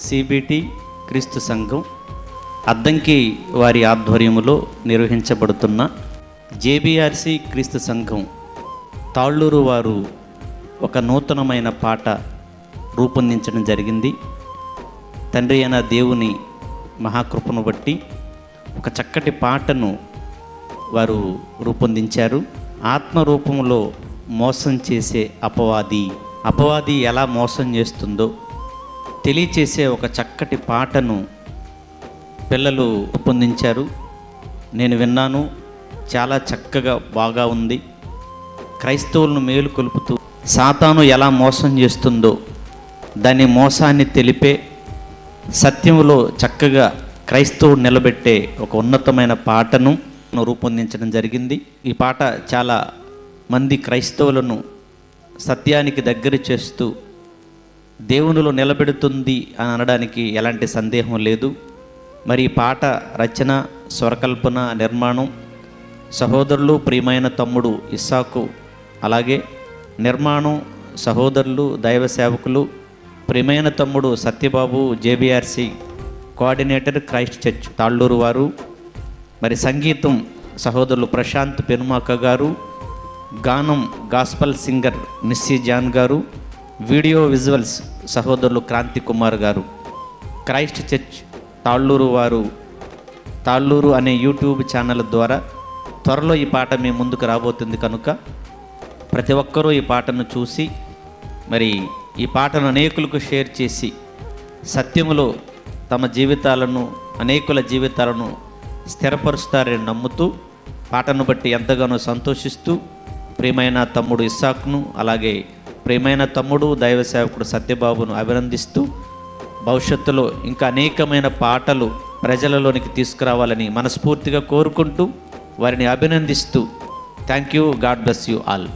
CBT క్రీస్తు సంఘం అద్దంకి వారి ఆధ్వర్యములో నిర్వహించబడుతున్న జేబీఆర్సి క్రీస్తు సంఘం తాళ్ళూరు వారు ఒక నూతనమైన పాట రూపొందించడం జరిగింది. తండ్రి అయిన దేవుని మహాకృపను బట్టి ఒక చక్కటి పాటను వారు రూపొందించారు. ఆత్మరూపంలో మోసం చేసే అపవాది అపవాది ఎలా మోసం చేస్తుందో తెలియచేసే ఒక చక్కటి పాటను పిల్లలు రూపొందించారు. నేను విన్నాను. చాలా చక్కగా బాగా ఉంది. క్రైస్తవులను మేలు కొలుపుతూ సాతాను ఎలా మోసం చేస్తుందో దాని మోసాన్ని తెలిపే సత్యంలో చక్కగా క్రైస్తవుడు నిలబెట్టే ఒక ఉన్నతమైన పాటను రూపొందించడం జరిగింది. ఈ పాట చాలా మంది క్రైస్తవులను సత్యానికి దగ్గర చేస్తూ దేవునిలో నిలబెడుతుంది అని అనడానికి ఎలాంటి సందేహం లేదు. మరి పాట రచన స్వరకల్పన నిర్మాణం సహోదరులు ప్రియమైన తమ్ముడు ఇస్సాకు అలాగే నిర్మాణం సహోదరులు దైవ సేవకులు ప్రియమైన తమ్ముడు Satyababu JBRC coordinator Christ church Talluru వారు మరి సంగీతం సహోదరులు ప్రశాంత్ పెనుమాక గారు గానం gospel singer Missy John garu video visuals సహోదరులు క్రాంతి కుమార్ గారు క్రైస్ట్ చర్చ్ తాళ్ళూరు వారు తాళ్ళూరు అనే యూట్యూబ్ ఛానల్ ద్వారా త్వరలో ఈ పాట మీ ముందుకు రాబోతుంది కనుక ప్రతి ఒక్కరూ ఈ పాటను చూసి మరి ఈ పాటను అనేకులకు షేర్ చేసి సత్యములో తమ జీవితాలను అనేకుల జీవితాలను స్థిరపరుస్తారని నమ్ముతూ పాటను బట్టి ఎంతగానో సంతోషిస్తూ ప్రియమైన తమ్ముడు ఇస్సాక్ను అలాగే ప్రియమైన తమ్ముడు దైవ సేవకుడు సత్యబాబును అభినందిస్తూ భవిష్యత్తులో ఇంకా అనేకమైన పాటలు ప్రజలలోనికి తీసుకురావాలని మనస్ఫూర్తిగా కోరుకుంటూ వారిని అభినందిస్తూ thank you God bless you all.